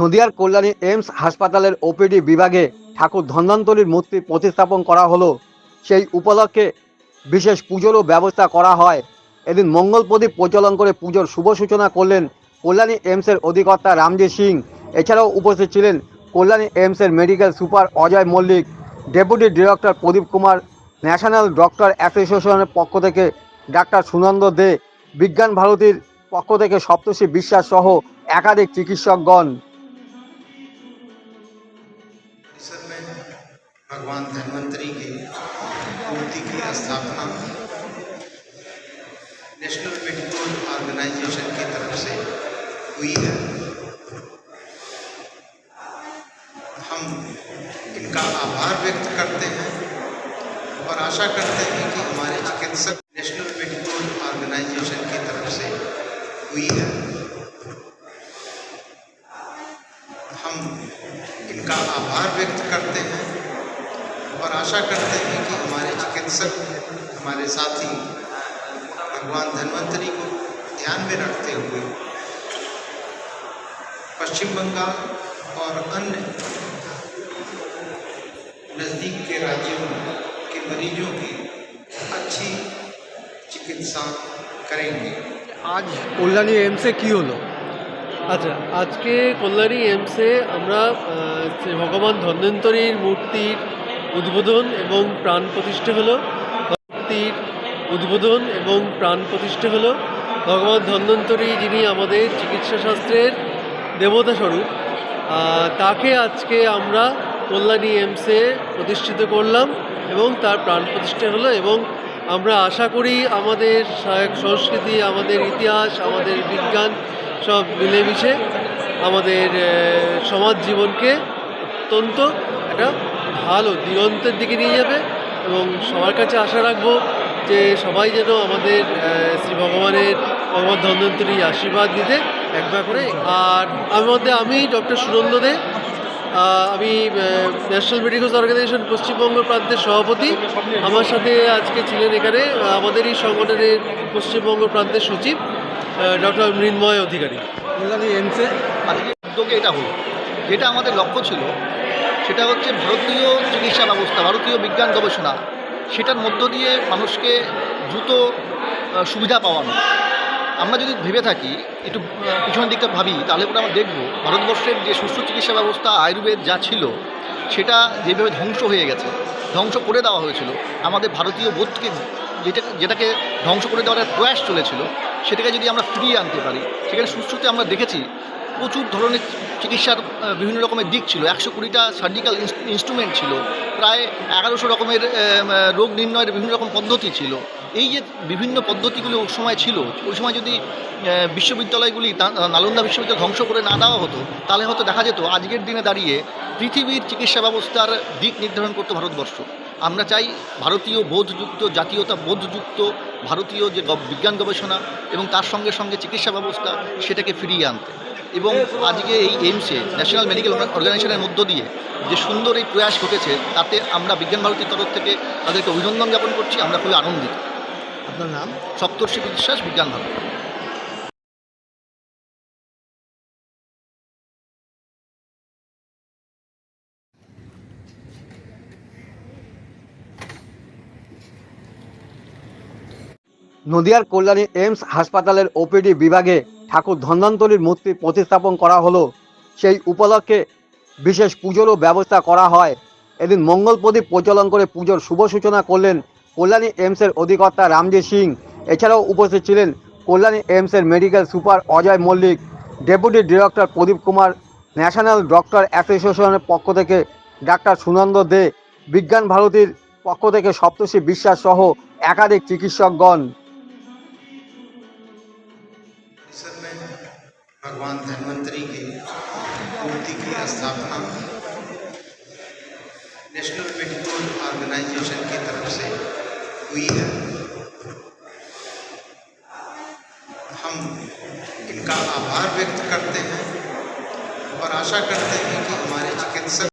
নদিয়ার কল্যাণী এইমস হাসপাতালের ওপিডি বিভাগে ঠাকুর ধন্বন্তরীর মূর্তি প্রতিস্থাপন করা হলো। সেই উপলক্ষে বিশেষ পুজোরও ব্যবস্থা করা হয়। এদিন মঙ্গল প্রদীপ প্রচলন করে পুজোর শুভ সূচনা করলেন কল্যাণী এইমসের অধিকর্তা রামজি সিং। এছাড়াও উপস্থিত ছিলেন Kalyani এইমসের medical super Ajay Mallick, deputy director Pradeep Kumar, national doctor অ্যাসোসিয়েশনের পক্ষ থেকে ডাক্তার সুনন্দ দে, বিজ্ঞান ভারতীর পক্ষ থেকে সপ্তর্ষি বিশ্বাস সহ একাধিক চিকিৎসকগণ। भगवान धन्वंतरी की मूर्ति की स्थापना नेशनल मेडिकल ऑर्गेनाइजेशन की तरफ़ से हुई है। हम इनका आभार व्यक्त करते हैं और आशा करते हैं कि हमारे चिकित्सक नेशनल मेडिकल ऑर्गेनाइजेशन की तरफ़ से हुई है हम इनका आभार व्यक्त करते हैं और आशा करते हैं कि हमारे चिकित्सक हमारे साथी भगवान धन्वंतरी को ध्यान में रखते हुए पश्चिम बंगाल और अन्य नज़दीक के राज्यों के मरीजों की अच्छी चिकित्सा करेंगे আজ কল্যাণী এইমসে কি হলো আচ্ছা আজকে কল্যাণী এমসে আমরা আহ, যে ভগবান ধন্বন্তরীর মূর্তির উদ্বোধন এবং প্রাণ প্রতিষ্ঠা হলো। মূর্তির উদ্বোধন এবং প্রাণ প্রতিষ্ঠা হলো। ভগবান ধন্বন্তরী যিনি আমাদের চিকিৎসা শাস্ত্রের দেবতা স্বরূপ তাকে আজকে আমরা কল্যাণী এমসে প্রতিষ্ঠিত করলাম এবং তার প্রাণ প্রতিষ্ঠা হলো এবং আমরা আশা করি আমাদের সংস্কৃতি, আমাদের ইতিহাস, আমাদের বিজ্ঞান সব মিলেমিশে আমাদের সমাজ জীবনকে অত্যন্ত একটা ভালো দিগন্তের দিকে নিয়ে যাবে এবং সবার কাছে আশা রাখব যে সবাই যেন আমাদের শ্রী ভগবানের ভগবান ধন্বন্তরী আশীর্বাদ দিতে একবার করে। আর আমার মধ্যে আমি ডক্টর সুনন্দ দে আমি ন্যাশনাল মেডিকেল অর্গানাইজেশন পশ্চিমবঙ্গ প্রান্তের সভাপতি। আমার সাথে আজকে ছিলেন এখানে আহ, আমাদেরই সংগঠনের পশ্চিমবঙ্গ প্রান্তের সচিব ডক্টর মৃন্ময় অধিকারী। এটা হলো। যেটা আমাদের লক্ষ্য ছিল সেটা হচ্ছে ভারতীয় চিকিৎসা ব্যবস্থা, ভারতীয় বিজ্ঞান গবেষণা। সেটার মধ্য দিয়ে মানুষকে দ্রুত সুবিধা পাওয়ানো। আমরা যদি ভেবে থাকি, একটু পিছনের দিকটা ভাবি, তাহলে পরে আমরা দেখব, ভারতবর্ষের যে সুস্থ চিকিৎসা ব্যবস্থা, আয়ুর্বেদ যা ছিল, সেটা যেভাবে ধ্বংস হয়ে গেছে, ধ্বংস করে দেওয়া হয়েছিল, আমাদের ভারতীয় বোধকে যেটা, যেটাকে ধ্বংস করে দেওয়ার প্রয়াস চলেছিল, সেটাকে যদি আমরা ফিরিয়ে আনতে পারি, সেখানে সুস্থতে আমরা দেখেছি প্রচুর ধরনের চিকিৎসার বিভিন্ন রকমের দিক ছিল। একশো কুড়িটা সার্জিক্যাল ইনস্ট্রুমেন্ট ছিল। প্রায় এগারোশো রকমের রোগ নির্ণয়ের বিভিন্ন রকম পদ্ধতি ছিল। এই যে বিভিন্ন পদ্ধতিগুলো ওই সময় ছিল, ওই সময় যদি বিশ্ববিদ্যালয়গুলি নালন্দা বিশ্ববিদ্যালয় ধ্বংস করে না দেওয়া হতো, তাহলে হয়তো দেখা যেত, আজকের দিনে দাঁড়িয়ে পৃথিবীর চিকিৎসা ব্যবস্থার দিক নির্ধারণ করতো ভারতবর্ষ। আমরা চাই ভারতীয় বোধযুক্ত, জাতীয়তা বোধযুক্ত, ভারতীয় যে বিজ্ঞান গবেষণা এবং তার সঙ্গে সঙ্গে চিকিৎসা ব্যবস্থা সেটাকে ফিরিয়ে আনতে। এবং আজকে এই এইমসে ন্যাশনাল মেডিকেল অর্গানাইজেশনের মধ্য দিয়ে যে সুন্দর এই প্রয়াস ঘটেছে তাতে আমরা বিজ্ঞান ভারতীর তরফ থেকে তাদেরকে অভিনন্দন জ্ঞাপন করছি আমরা খুবই আনন্দিত। আপনার নাম? সপ্তর্ষি বিশ্বাস বিজ্ঞান ভারতী। নদিয়ার কল্যাণী এইমস হাসপাতালের ওপিডি বিভাগে ঠাকুর ধন্বন্তরীর মূর্তি প্রতিস্থাপন করা হলো। সেই উপলক্ষে বিশেষ পুজোরও ব্যবস্থা করা হয়। এদিন মঙ্গল প্রদীপ প্রচলন করে পুজোর শুভ সূচনা করলেন কল্যাণী এইমসের অধিকর্তা রামজি সিং। এছাড়াও উপস্থিত ছিলেন Kalyani এইমসের medical super Ajay Mallick, deputy director Pradeep Kumar, national doctor অ্যাসোসিয়েশনের পক্ষ থেকে ডাক্তার সুনন্দ দে, বিজ্ঞান ভারতীর পক্ষ থেকে সপ্তর্ষি বিশ্বাস সহ একাধিক চিকিৎসকগণ। की स्थापना नेशनल मेडिकल ऑर्गेनाइजेशन की तरफ़ से हुई है। हम इनका आभार व्यक्त करते हैं और आशा करते हैं कि हमारे चिकित्सक